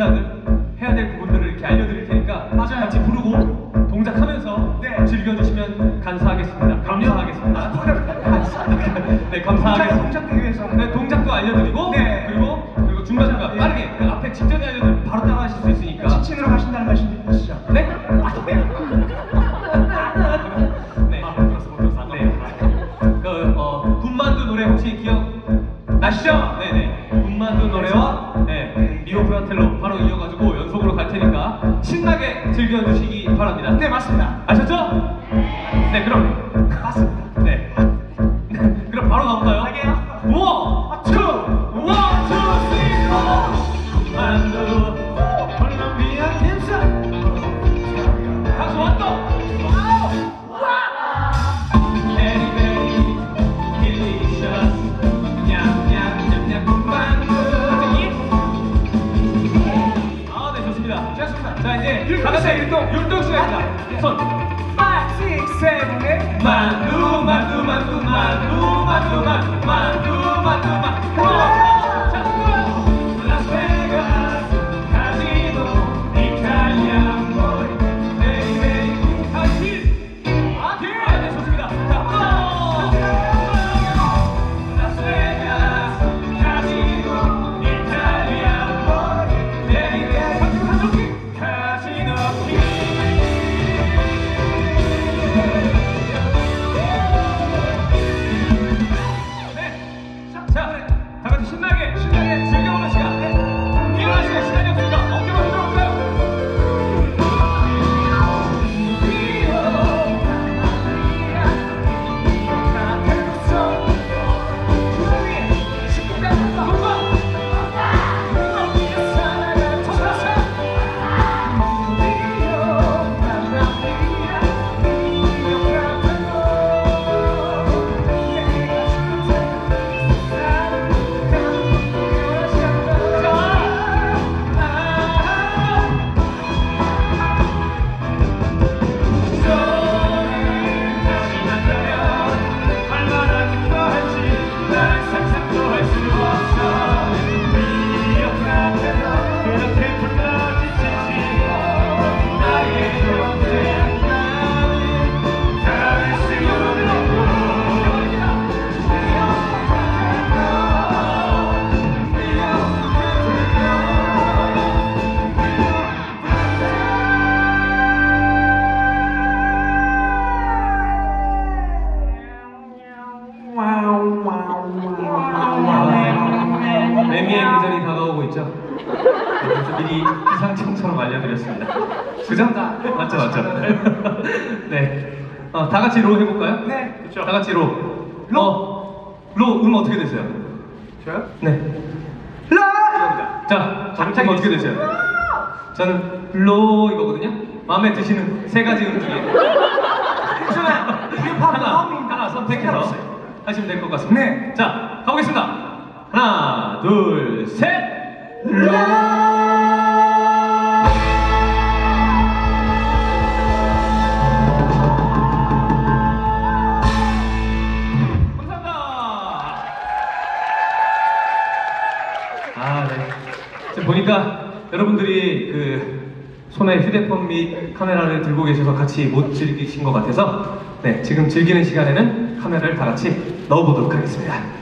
동작을 해야 될 부분들을 이렇게 알려드릴 테니까 맞아요. 같이 부르고 동작하면서 네. 즐겨주시면 감사하겠습니다. 감사하겠습니다. 아, 네, 감사하겠습니다. 동작, 동작도 위해서. 네, 동작도 알려드리고 네. 그리고 그리고 중간중간 빠르게 네. 그 앞에 직전에 알려드리면 바로 따라하실 수 있으니까 그러니까 지친으로 가신다는 말씀이시죠? 네? 아, 네. 네. 아, 못 들었어, 못 들었어. 네. 그, 어, 군만두 노래 혹시 기억 나시죠? 신나게 즐겨주시기 바랍니다. 네, 맞습니다. 아셨죠? 네, 그럼. 자, 이제 다 같이 율동, 율동 시간입니다. 손. 5, 6, 7, 8. 만두 만두 만두 만두 만두 만두 만두 만두 만두 자, 매미의 계절이 다가오고 있죠. 그래서 미리 기상청처럼 알려드렸습니다. 그죠? 맞죠, 맞죠. 네. 어, 다 같이 로 해볼까요? 네. 그렇죠. 다 같이 로. 로. 어, 로음 어떻게 되세요? 저요? 네. 라! 자, 정팀 어떻게 되세요? 저는 로 이거거든요. 마음에 드시는 세 가지 음 중에 하나. 하나 선택해서. 하시면 될 것 같습니다. 네. 자, 가보겠습니다. 하나, 둘, 셋. 로. 감사합니다. 아, 네. 보니까 여러분들이 그 손에 휴대폰 및 카메라를 들고 계셔서 같이 못 즐기신 것 같아서 네, 지금 즐기는 시간에는 카메라를 다 같이 넣어보도록 하겠습니다.